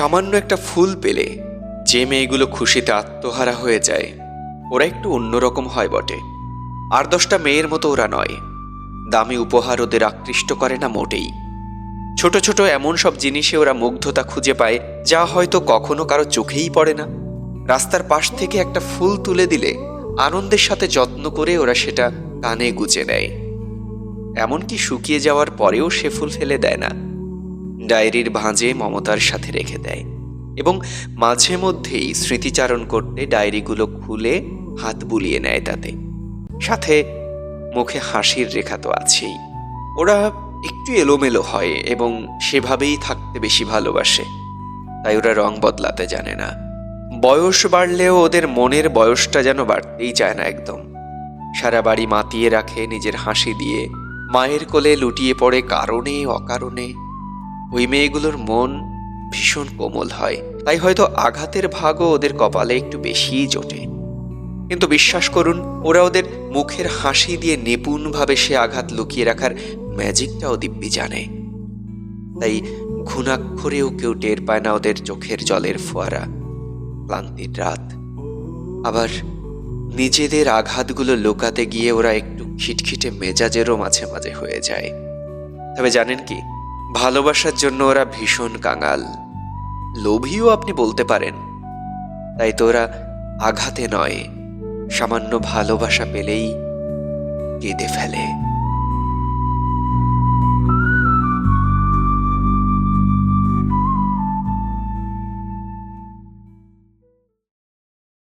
সামান্য একটা ফুল পেলে যে মেয়েগুলো খুশিতে আত্মহারা হয়ে যায়, ওরা একটু অন্যরকম হয় বটে। আর দশটা মেয়ের মতো ওরা নয়। দামি উপহার ওদের আকৃষ্ট করে না মোটেই। ছোট ছোট এমন সব জিনিসে ওরা মুগ্ধতা খুঁজে পায়, যা হয়তো কখনো কারও চোখেই পড়ে না। রাস্তার পাশ থেকে একটা ফুল তুলে দিলে আনন্দের সাথে যত্ন করে ওরা সেটা কানে গুজে নেয়। এমনকি শুকিয়ে যাওয়ার পরেও সে ফুল ফেলে দেয় না। ডায়েরির ভাঁজে মমতার সাথে রেখে দেয় এবং মাঝে মধ্যেই স্মৃতিচারণ করতে ডায়েরিগুলো খুলে হাত বুলিয়ে নেয় তাতে। সাথে মুখে হাসির রেখা তো আছেই। ওরা একটু এলোমেলো হয় এবং সেভাবেই থাকতে বেশি ভালোবাসে। তাই ওরা রং বদলাতে জানে না। বয়স বাড়লেও ওদের মনের বয়সটা যেন বাড়তেই চায় না একদম। সারা বাড়ি মাতিয়ে রাখে নিজের হাসি দিয়ে। মায়ের কোলে লুটিয়ে পড়ে কারণে, অকারণে। ওই মেয়েগুলোর মন ভীষণ কোমল হয়। তাই হয়তো আঘাতের ভাগও ওদের কপালে একটু বেশিই জোটে। কিন্তু বিশ্বাস করুন, ওরা ওদের মুখের হাসি দিয়ে নিপুণভাবে সে আঘাত লুকিয়ে রাখার ম্যাজিকটাও দিব্যি জানে। তাই ঘুণাক্ষরেও কেউ টের পায় না ওদের চোখের জলের ফোয়ারা। ক্লান্তির রাত। আবার নিজেদের আঘাতগুলো লুকাতে গিয়ে ওরা একটু খিটখিটে মেজাজেরও মাঝে মাঝে হয়ে যায়। তবে জানেন কি ভালোবাসার জন্য ওরা ভীষণ কাঙাল। লোভীও আপনি বলতে পারেন। তাই তো ওরা আঘাতে নয়, সামান্য ভালোবাসা পেলেই কেঁদে ফেলে।